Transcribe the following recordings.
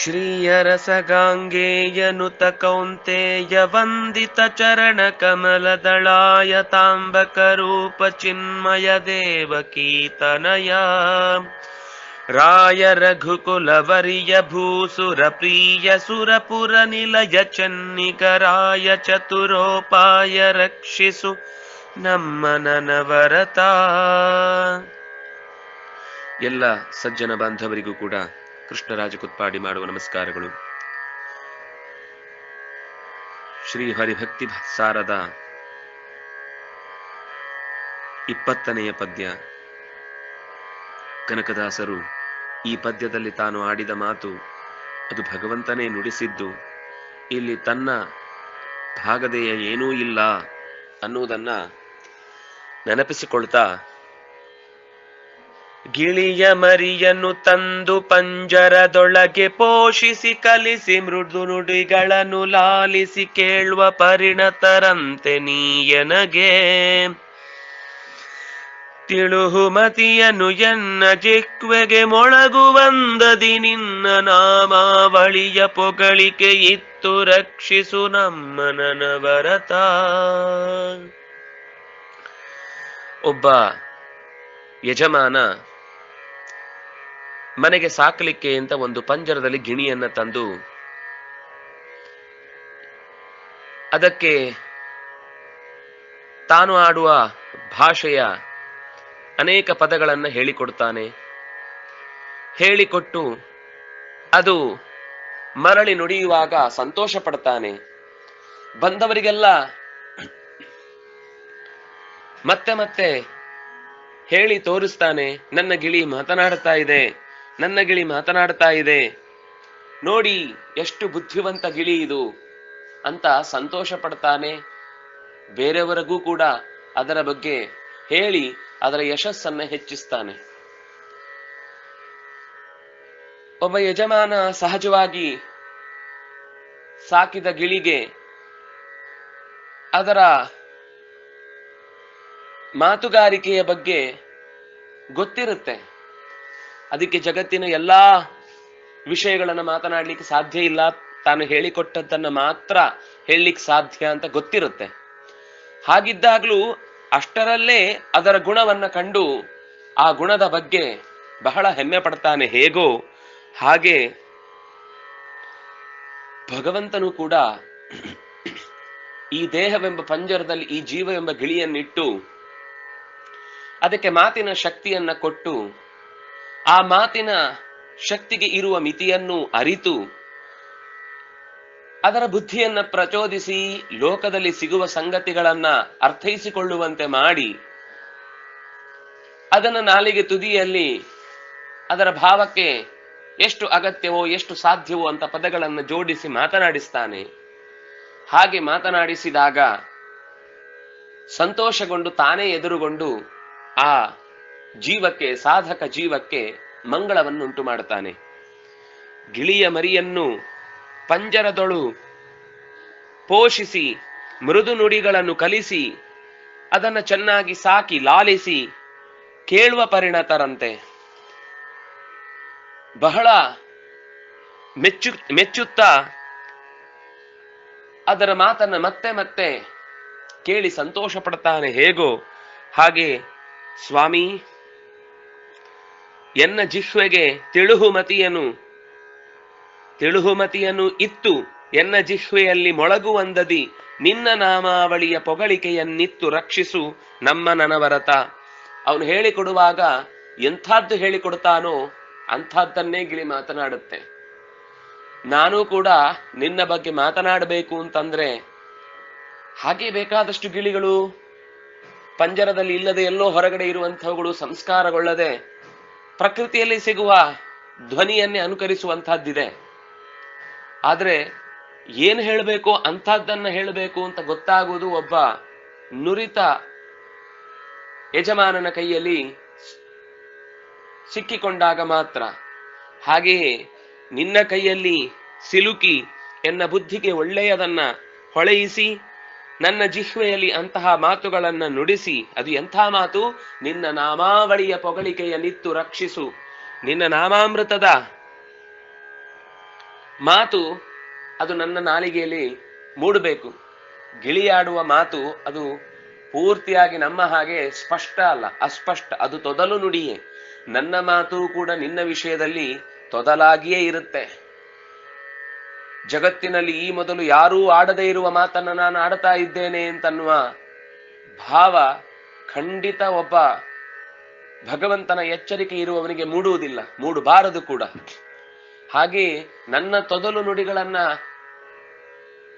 श्रीयरसगाङ्गेयनुत कौन्तेय वन्दितचरणकमलदलाय ताम्बकरूप चिन्मय देवकीर्तनय राय रघुकुलवर्यभूसुरप्रियसुरपुरनिलय चन्निकराय चतुरोपाय रक्षिषु ನಮ್ಮ ನನವರತ ಎಲ್ಲ ಸಜ್ಜನ ಬಾಂಧವರಿಗೂ ಕೂಡ ಕೃಷ್ಣರಾಜ ಕುತ್ಪಾಡಿ ಮಾಡುವ ನಮಸ್ಕಾರಗಳು. ಶ್ರೀ ಹರಿಭಕ್ತಿ ಸಾರದ ಇಪ್ಪತ್ತನೆಯ ಪದ್ಯ. ಕನಕದಾಸರು ಈ ಪದ್ಯದಲ್ಲಿ ತಾನು ಆಡಿದ ಮಾತು ಅದು ಭಗವಂತನೇ ನುಡಿಸಿದ್ದು. ಇಲ್ಲಿ ತನ್ನ ಭಾಗದೆಯ ಏನೂ ಇಲ್ಲ ಅನ್ನುವುದನ್ನ ನೆನಪಿಸಿಕೊಳ್ತಾ, ಗಿಳಿಯ ಮರಿಯನ್ನು ತಂದು ಪಂಜರದೊಳಗೆ ಪೋಷಿಸಿ ಕಲಿಸಿ ಮೃದು ನುಡಿಗಳನ್ನು ಲಾಲಿಸಿ ಕೇಳುವ ಪರಿಣತರಂತೆ ನೀಯನಗೆ. ತಿಳುಹುಮತಿಯನು ಎನ್ನ ಜಿಕ್ವೆಗೆ ಮೊಳಗುವಂದದಿ ನಿನ್ನ ನಾಮಾವಳಿಯ ಪೊಗಳಿಕೆ ಇತ್ತು ರಕ್ಷಿಸು ನಮ್ಮ ನನವರತ ಒಬ್ಬ ಯಜಮಾನ ಮನೆಗೆ ಸಾಕಲಿಕ್ಕೆ ಅಂತ ಒಂದು ಪಂಜರದಲ್ಲಿ ಗಿಣಿಯನ್ನ ತಂದು ಅದಕ್ಕೆ ತಾನು ಆಡುವ ಭಾಷೆಯ ಅನೇಕ ಪದಗಳನ್ನು ಹೇಳಿಕೊಡ್ತಾನೆ. ಹೇಳಿಕೊಟ್ಟು ಅದು ಮರಳಿ ನುಡಿಯುವಾಗ ಸಂತೋಷ ಪಡ್ತಾನೆ ಬಂದವರಿಗೆಲ್ಲ ಮತ್ತೆ ಮತ್ತೆ ಹೇಳಿ ತೋರಿಸ್ತಾನೆ, ನನ್ನ ಗಿಳಿ ಮಾತನಾಡ್ತಾ ಇದೆ, ನನ್ನ ಗಿಳಿ ಮಾತನಾಡ್ತಾ ಇದೆ. ನೋಡಿ, ಎಷ್ಟು ಬುದ್ಧಿವಂತ ಗಿಳಿ ಇದು ಅಂತ ಸಂತೋಷ ಪಡ್ತಾನೆ. ಬೇರೆಯವರಿಗೂ ಕೂಡ ಅದರ ಬಗ್ಗೆ ಹೇಳಿ, ಅದರ ಯಶಸ್ಸನ್ನ ಹೆಚ್ಚಿಸ್ತಾನೆ. ಒಬ್ಬ ಯಜಮಾನ ಸಹಜವಾಗಿ ಸಾಕಿದ ಗಿಳಿಗೆ ಅದರ ಮಾತುಗಾರಿಕೆಯ ಬಗ್ಗೆ ಗೊತ್ತಿರುತ್ತೆ. ಅದಕ್ಕೆ ಜಗತ್ತಿನ ಎಲ್ಲಾ ವಿಷಯಗಳನ್ನು ಮಾತನಾಡ್ಲಿಕ್ಕೆ ಸಾಧ್ಯ ಇಲ್ಲ. ತಾನು ಹೇಳಿಕೊಟ್ಟದ್ದನ್ನ ಮಾತ್ರ ಹೇಳಲಿಕ್ಕೆ ಸಾಧ್ಯ ಅಂತ ಗೊತ್ತಿರುತ್ತೆ. ಹಾಗಿದ್ದಾಗ್ಲೂ ಅಷ್ಟರಲ್ಲೇ ಅದರ ಗುಣವನ್ನ ಕಂಡು ಆ ಗುಣದ ಬಗ್ಗೆ ಬಹಳ ಹೆಮ್ಮೆ ಪಡ್ತಾನೆ ಹೇಗೋ ಹಾಗೆ ಭಗವಂತನು ಕೂಡ ಈ ದೇಹವೆಂಬ ಪಂಜರದಲ್ಲಿ ಈ ಜೀವವೆಂಬ ಗಿಳಿಯನ್ನಿಟ್ಟು ಅದಕ್ಕೆ ಮಾತಿನ ಶಕ್ತಿಯನ್ನ ಕೊಟ್ಟು ಆ ಮಾತಿನ ಶಕ್ತಿಗೆ ಇರುವ ಮಿತಿಯನ್ನು ಅರಿತು ಅದರ ಬುದ್ಧಿಯನ್ನ ಪ್ರಚೋದಿಸಿ ಲೋಕದಲ್ಲಿ ಸಿಗುವ ಸಂಗತಿಗಳನ್ನ ಅರ್ಥೈಸಿಕೊಳ್ಳುವಂತೆ ಮಾಡಿ ಅದನ್ನ ನಾಲಿಗೆ ತುದಿಯಲ್ಲಿ ಅದರ ಭಾವಕ್ಕೆ ಎಷ್ಟು ಅಗತ್ಯವೋ ಎಷ್ಟು ಸಾಧ್ಯವೋ ಅಂತ ಪದಗಳನ್ನು ಜೋಡಿಸಿ ಮಾತನಾಡಿಸ್ತಾನೆ. ಹಾಗೆ ಮಾತನಾಡಿಸಿದಾಗ ಸಂತೋಷಗೊಂಡು ತಾನೇ ಎದುರುಗೊಂಡು ಆ ಜೀವಕ್ಕೆ, ಸಾಧಕ ಜೀವಕ್ಕೆ ಮಂಗಳವನ್ನುಂಟು ಮಾಡುತ್ತಾನೆ. ಗಿಳಿಯ ಮರಿಯನ್ನು ಪಂಜರದೊಳು ಪೋಷಿಸಿ, ಮೃದು ನುಡಿಗಳನ್ನು ಕಲಿಸಿ, ಅದನ್ನು ಚೆನ್ನಾಗಿ ಸಾಕಿ, ಲಾಲಿಸಿ, ಕೇಳುವ ಪರಿಣತರಂತೆ. ಬಹಳ ಮೆಚ್ಚು, ಮೆಚ್ಚುತ್ತಾ ಅದರ ಮಾತನ್ನು ಮತ್ತೆ ಮತ್ತೆ ಕೇಳಿ ಸಂತೋಷ ಪಡ್ತಾನೆ ಹೇಗೋ ಹಾಗೆ ಸ್ವಾಮಿ, ಎನ್ನ ಜಿಹ್ವೆಗೆ ತಿಳುಹುಮತಿಯನು ತಿಳುಹುಮತಿಯನು ಇತ್ತು, ಎನ್ನ ಜಿಹ್ವೆಯಲ್ಲಿ ಮೊಳಗುವಂದದಿ ನಿನ್ನ ನಾಮಾವಳಿಯ ಪೊಗಳಿಕೆಯನ್ನಿತ್ತು ರಕ್ಷಿಸು ನಮ್ಮ ನನವರತ. ಅವನು ಹೇಳಿಕೊಡುವಾಗ ಎಂಥದ್ದು ಹೇಳಿಕೊಡ್ತಾನೋ ಅಂಥದ್ದನ್ನೇ ಗಿಳಿ ಮಾತನಾಡುತ್ತೆ. ನಾನು ಕೂಡ ನಿನ್ನ ಬಗ್ಗೆ ಮಾತನಾಡಬೇಕು ಅಂತಂದ್ರೆ, ಹಾಗೆ ಬೇಕಾದಷ್ಟು ಗಿಳಿಗಳು ಪಂಜರದಲ್ಲಿ ಇಲ್ಲದೆ ಎಲ್ಲೋ ಹೊರಗಡೆ ಇರುವಂತಹವುಗಳು ಸಂಸ್ಕಾರಗೊಳ್ಳದೆ ಪ್ರಕೃತಿಯಲ್ಲಿ ಸಿಗುವ ಧ್ವನಿಯನ್ನೇ ಅನುಕರಿಸುವಂತಹದ್ದಿದೆ ಆದರೆ ಏನ್ ಹೇಳಬೇಕು, ಅಂಥದ್ದನ್ನ ಹೇಳಬೇಕು ಅಂತ ಗೊತ್ತಾಗುವುದು ಒಬ್ಬ ನುರಿತ ಯಜಮಾನನ ಕೈಯಲ್ಲಿ ಸಿಕ್ಕಿಕೊಂಡಾಗ ಮಾತ್ರ. ಹಾಗೆಯೇ ನಿನ್ನ ಕೈಯಲ್ಲಿ ಸಿಲುಕಿ ಎನ್ನ ಬುದ್ಧಿಗೆ ಒಳ್ಳೆಯದನ್ನ ಹೊಳೆಯಿಸಿ ನನ್ನ ಜಿಹ್ವೆಯಲ್ಲಿ ಅಂತಹ ಮಾತುಗಳನ್ನ ನುಡಿಸಿ, ಅದು ಎಂಥ ಮಾತು? ನಿನ್ನ ನಾಮಾವಳಿಯ ಪೊಗಳಿಕೆಯ ನಿತ್ತು ರಕ್ಷಿಸು. ನಿನ್ನ ನಾಮಾಮೃತದ ಮಾತು, ಅದು ನನ್ನ ನಾಲಿಗೆಯಲ್ಲಿ ಮೂಡಬೇಕು. ಗಿಳಿಯಾಡುವ ಮಾತು, ಅದು ಪೂರ್ತಿಯಾಗಿ ನಮ್ಮ ಹಾಗೆ ಸ್ಪಷ್ಟ ಅಲ್ಲ, ಅಸ್ಪಷ್ಟ, ಅದು ತೊದಲು ನುಡಿಯೇ. ನನ್ನ ಮಾತು ಕೂಡ ನಿನ್ನ ವಿಷಯದಲ್ಲಿ ತೊದಲಾಗಿಯೇ ಇರುತ್ತೆ. ಜಗತ್ತಿನಲ್ಲಿ ಈ ಮೊದಲು ಯಾರೂ ಆಡದೇ ಇರುವ ಮಾತನ್ನ ನಾನು ಆಡ್ತಾ ಇದ್ದೇನೆ ಅಂತನ್ನುವ ಭಾವ ಖಂಡಿತ ಒಬ್ಬ ಭಗವಂತನ ಎಚ್ಚರಿಕೆ ಇರುವವನಿಗೆ ಮೂಡುವುದಿಲ್ಲ, ಮೂಡಬಾರದು ಕೂಡ. ಹಾಗೆ ನನ್ನ ತೊದಲು ನುಡಿಗಳನ್ನ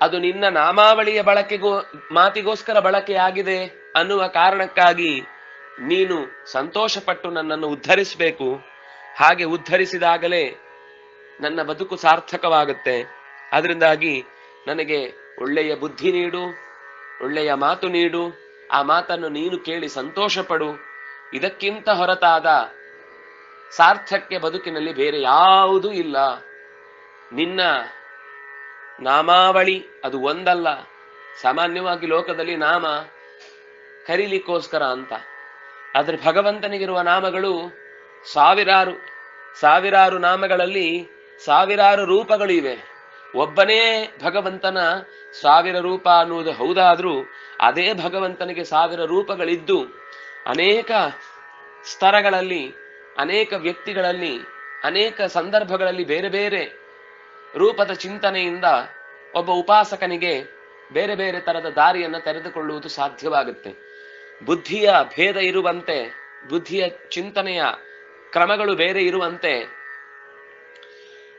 ಅದು ನಿನ್ನ ನಾಮಾವಳಿಯ ಬಳಕೆಗೋ, ಮಾತಿಗೋಸ್ಕರ ಬಳಕೆಯಾಗಿದೆ ಅನ್ನುವ ಕಾರಣಕ್ಕಾಗಿ ನೀನು ಸಂತೋಷಪಟ್ಟು ನನ್ನನ್ನು ಉದ್ಧರಿಸಬೇಕು. ಹಾಗೆ ಉದ್ಧರಿಸಿದಾಗಲೇ ನನ್ನ ಬದುಕು ಸಾರ್ಥಕವಾಗುತ್ತೆ. ಅದರಿಂದಾಗಿ ನನಗೆ ಒಳ್ಳೆಯ ಬುದ್ಧಿ ನೀಡು, ಒಳ್ಳೆಯ ಮಾತು ನೀಡು, ಆ ಮಾತನ್ನು ನೀನು ಕೇಳಿ ಸಂತೋಷಪಡು. ಇದಕ್ಕಿಂತ ಹೊರತಾದ ಸಾರ್ಥಕ್ಯ ಬದುಕಿನಲ್ಲಿ ಬೇರೆ ಯಾವುದೂ ಇಲ್ಲ. ನಿನ್ನ ನಾಮಾವಳಿ ಅದು ಒಂದಲ್ಲ, ಸಾಮಾನ್ಯವಾಗಿ ಲೋಕದಲ್ಲಿ ನಾಮ ಕರೀಲಿಕ್ಕೋಸ್ಕರ ಅಂತ. ಆದ್ರೆ ಭಗವಂತನಿಗಿರುವ ನಾಮಗಳು ಸಾವಿರಾರು ಸಾವಿರಾರು ನಾಮಗಳಲ್ಲಿ ಸಾವಿರಾರು ರೂಪಗಳು ಇವೆ. ಒಬ್ಬನೇ ಭಗವಂತನ ಸಾವಿರ ರೂಪ ಅನ್ನುವುದು ಹೌದಾದ್ರೂ ಅದೇ ಭಗವಂತನಿಗೆ ಸಾವಿರ ರೂಪಗಳಿದ್ದು ಅನೇಕ ಸ್ತರಗಳಲ್ಲಿ, ಅನೇಕ ವ್ಯಕ್ತಿಗಳಲ್ಲಿ, ಅನೇಕ ಸಂದರ್ಭಗಳಲ್ಲಿ ಬೇರೆ ಬೇರೆ ರೂಪದ ಚಿಂತನೆಯಿಂದ ಒಬ್ಬ ಉಪಾಸಕನಿಗೆ ಬೇರೆ ಬೇರೆ ತರದ ದಾರಿಯನ್ನು ತೆರೆದುಕೊಳ್ಳುವುದು ಸಾಧ್ಯವಾಗುತ್ತೆ. ಬುದ್ಧಿಯ ಭೇದ ಇರುವಂತೆ, ಬುದ್ಧಿಯ ಚಿಂತನೆಯ ಕ್ರಮಗಳು ಬೇರೆ ಇರುವಂತೆ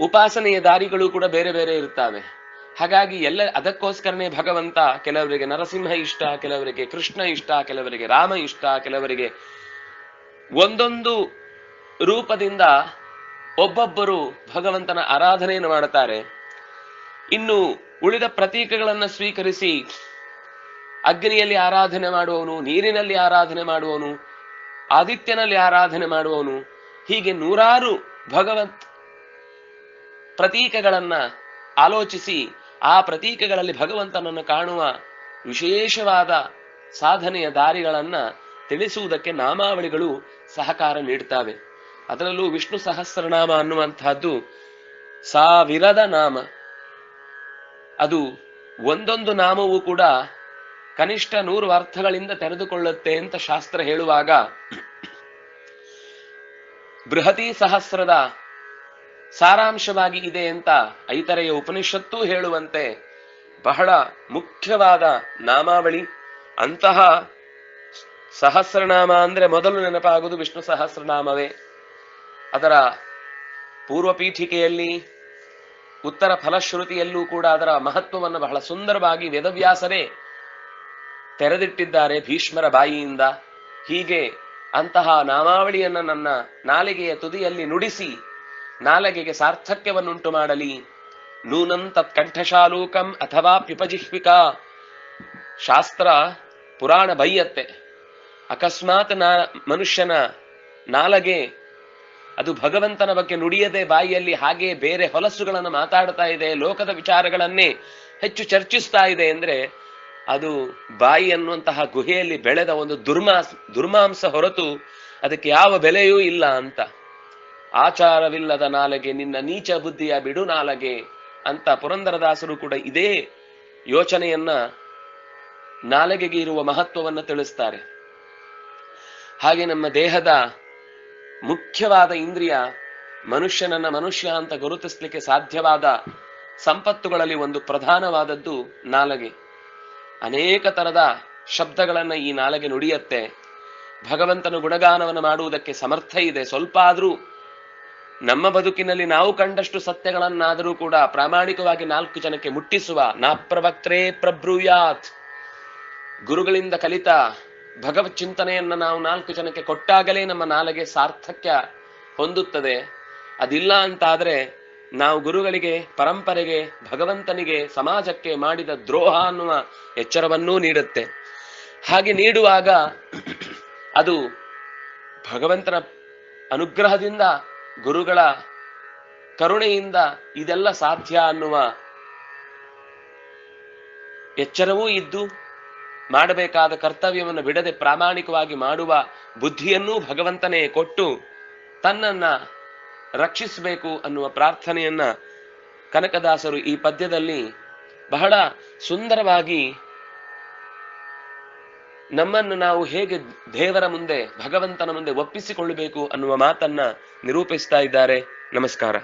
ಉಪಾಸನೆಯ ದಾರಿಗಳು ಕೂಡ ಬೇರೆ ಬೇರೆ ಇರ್ತವೆ ಹಾಗಾಗಿ ಎಲ್ಲ ಅದಕ್ಕೋಸ್ಕರನೇ ಭಗವಂತ ಕೆಲವರಿಗೆ ನರಸಿಂಹ ಇಷ್ಟ, ಕೆಲವರಿಗೆ ಕೃಷ್ಣ ಇಷ್ಟ, ಕೆಲವರಿಗೆ ರಾಮ ಇಷ್ಟ, ಕೆಲವರಿಗೆ ಒಂದೊಂದು ರೂಪದಿಂದ ಒಬ್ಬೊಬ್ಬರು ಭಗವಂತನ ಆರಾಧನೆಯನ್ನು ಮಾಡುತ್ತಾರೆ. ಇನ್ನು ಉಳಿದ ಪ್ರತೀಕಗಳನ್ನು ಸ್ವೀಕರಿಸಿ ಅಗ್ನಿಯಲ್ಲಿ ಆರಾಧನೆ ಮಾಡುವವನು, ನೀರಿನಲ್ಲಿ ಆರಾಧನೆ ಮಾಡುವವನು, ಆದಿತ್ಯನಲ್ಲಿ ಆರಾಧನೆ ಮಾಡುವವನು, ಹೀಗೆ ನೂರಾರು ಭಗವಂತ ಪ್ರತೀಕಗಳನ್ನ ಆಲೋಚಿಸಿ, ಆ ಪ್ರತೀಕಗಳಲ್ಲಿ ಭಗವಂತನನ್ನು ಕಾಣುವ ವಿಶೇಷವಾದ ಸಾಧನೆಯ ದಾರಿಗಳನ್ನ ತಿಳಿಸುವುದಕ್ಕೆ ನಾಮಾವಳಿಗಳು ಸಹಕಾರ ನೀಡುತ್ತವೆ ಅದರಲ್ಲೂ ವಿಷ್ಣು ಸಹಸ್ರನಾಮ ಅನ್ನುವಂತಹದ್ದು ಸಾವಿರದ ನಾಮ. ಅದು ಒಂದೊಂದು ನಾಮವೂ ಕೂಡ ಕನಿಷ್ಠ ನೂರು ಅರ್ಥಗಳಿಂದ ತೆರೆದುಕೊಳ್ಳುತ್ತೆ ಅಂತ ಶಾಸ್ತ್ರ ಹೇಳುವಾಗ ಬೃಹತಿ ಸಹಸ್ರದ ಸಾರಾಂಶವಾಗಿ ಇದೆ ಅಂತ ಐತರೆಯ ಉಪನಿಷತ್ತು ಹೇಳುವಂತೆ ಬಹಳ ಮುಖ್ಯವಾದ ನಾಮಾವಳಿ. ಅಂತಹ ಸಹಸ್ರನಾಮ ಅಂದ್ರೆ ಮೊದಲು ನೆನಪಾಗುವುದು ವಿಷ್ಣು ಸಹಸ್ರನಾಮವೇ. ಅದರ ಪೂರ್ವ ಪೀಠಿಕೆಯಲ್ಲಿ ಉತ್ತರ ಫಲಶ್ರುತಿಯಲ್ಲೂ ಕೂಡ ಅದರ ಮಹತ್ವವನ್ನು ಬಹಳ ಸುಂದರವಾಗಿ ವೇದವ್ಯಾಸರೇ ತೆರೆದಿಟ್ಟಿದ್ದಾರೆ ಭೀಷ್ಮರ ಬಾಯಿಯಿಂದ. ಹೀಗೆ ಅಂತಹ ನಾಮಾವಳಿಯನ್ನ ನನ್ನ ನಾಲಿಗೆಯ ತುದಿಯಲ್ಲಿ ನುಡಿಸಿ ನಾಲಿಗೆಗೆ ಸಾರ್ಥಕ್ಯವನ್ನುಂಟು ಮಾಡಲಿ. ನೂನಂ ತತ್ಕಂಠಶಾಲೂಕಂ ಅಥವಾ ಪಿಪಜಿಹ್ವಿಕಾ ಶಾಸ್ತ್ರ ಪುರಾಣ ಬೈಯತ್ತೆ. ಅಕಸ್ಮಾತ್ ನಾ ಮನುಷ್ಯನ ನಾಲಗೆ ಅದು ಭಗವಂತನ ಬಗ್ಗೆ ನುಡಿಯದೆ ಬಾಯಿಯಲ್ಲಿ ಹಾಗೆ ಬೇರೆ ಹೊಲಸುಗಳನ್ನು ಮಾತಾಡ್ತಾ ಇದೆ, ಲೋಕದ ವಿಚಾರಗಳನ್ನೇ ಹೆಚ್ಚು ಚರ್ಚಿಸ್ತಾ ಇದೆ ಅಂದ್ರೆ ಅದು ಬಾಯಿ ಅನ್ನುವಂತಹ ಗುಹೆಯಲ್ಲಿ ಬೆಳೆದ ಒಂದು ದುರ್ಮಾ ದುರ್ಮಾಂಸ ಹೊರತು ಅದಕ್ಕೆ ಯಾವ ಬೆಲೆಯೂ ಇಲ್ಲ ಅಂತ. ಆಚಾರವಿಲ್ಲದ ನಾಲಗೆ ನಿನ್ನ ನೀಚ ಬುದ್ಧಿಯ ಬಿಡು ನಾಲಗೆ ಅಂತ ಪುರಂದರದಾಸರು ಕೂಡ ಇದೇ ಯೋಚನೆಯನ್ನ ನಾಲಗೆಗೆ ಇರುವ ಮಹತ್ವವನ್ನು ತಿಳಿಸ್ತಾರೆ. ಹಾಗೆ ನಮ್ಮ ದೇಹದ ಮುಖ್ಯವಾದ ಇಂದ್ರಿಯ ಮನುಷ್ಯನನ್ನ ಮನುಷ್ಯ ಅಂತ ಗುರುತಿಸ್ಲಿಕ್ಕೆ ಸಾಧ್ಯವಾದ ಸಂಪತ್ತುಗಳಲ್ಲಿ ಒಂದು ಪ್ರಧಾನವಾದದ್ದು ನಾಲಗೆ. ಅನೇಕ ತರದ ಶಬ್ದಗಳನ್ನ ಈ ನಾಲಗೆ ನುಡಿಯತ್ತೆ. ಭಗವಂತನ ಗುಣಗಾನವನ್ನು ಮಾಡುವುದಕ್ಕೆ ಸಮರ್ಥ ಇದೆ. ಸ್ವಲ್ಪ ಆದ್ರೂ ನಮ್ಮ ಬದುಕಿನಲ್ಲಿ ನಾವು ಕಂಡಷ್ಟು ಸತ್ಯಗಳನ್ನಾದರೂ ಕೂಡ ಪ್ರಾಮಾಣಿಕವಾಗಿ ನಾಲ್ಕು ಜನಕ್ಕೆ ಮುಟ್ಟಿಸುವ ನಾ ಪ್ರವಕ್ತರೇ ಪ್ರಬ್ರೂಯಾತ್. ಗುರುಗಳಿಂದ ಕಲಿತ ಭಗವತ್ ಚಿಂತನೆಯನ್ನ ನಾವು ನಾಲ್ಕು ಜನಕ್ಕೆ ಕೊಟ್ಟಾಗಲೇ ನಮ್ಮ ನಾಲಗೆ ಸಾರ್ಥಕ್ಯ ಹೊಂದುತ್ತದೆ. ಅದಿಲ್ಲ ಅಂತಾದ್ರೆ ನಾವು ಗುರುಗಳಿಗೆ, ಪರಂಪರೆಗೆ, ಭಗವಂತನಿಗೆ, ಸಮಾಜಕ್ಕೆ ಮಾಡಿದ ದ್ರೋಹ ಅನ್ನುವ ಎಚ್ಚರವನ್ನೂ ನೀಡುತ್ತೆ. ಹಾಗೆ ನೀಡುವಾಗ ಅದು ಭಗವಂತನ ಅನುಗ್ರಹದಿಂದ ಗುರುಗಳ ಕರುಣೆಯಿಂದ ಇದೆಲ್ಲ ಸಾಧ್ಯ ಅನ್ನುವ ಎಚ್ಚರವೂ ಇದ್ದು ಮಾಡಬೇಕಾದ ಕರ್ತವ್ಯವನ್ನು ಬಿಡದೆ ಪ್ರಾಮಾಣಿಕವಾಗಿ ಮಾಡುವ ಬುದ್ಧಿಯನ್ನೂ ಭಗವಂತನೇ ಕೊಟ್ಟು ತನ್ನನ್ನ ರಕ್ಷಿಸಬೇಕು ಅನ್ನುವ ಪ್ರಾರ್ಥನೆಯನ್ನ ಕನಕದಾಸರು ಈ ಪದ್ಯದಲ್ಲಿ ಬಹಳ ಸುಂದರವಾಗಿ ನಮ್ಮನ್ನು ನಾವು ಹೇಗೆ ದೇವರ ಮುಂದೆ ಭಗವಂತನ ಮುಂದೆ ಒಪ್ಪಿಸಿಕೊಳ್ಳಬೇಕು ಅನ್ನುವ ಮಾತನ್ನ ನಿರೂಪಿಸ್ತಾ ಇದ್ದಾರೆ. ನಮಸ್ಕಾರ.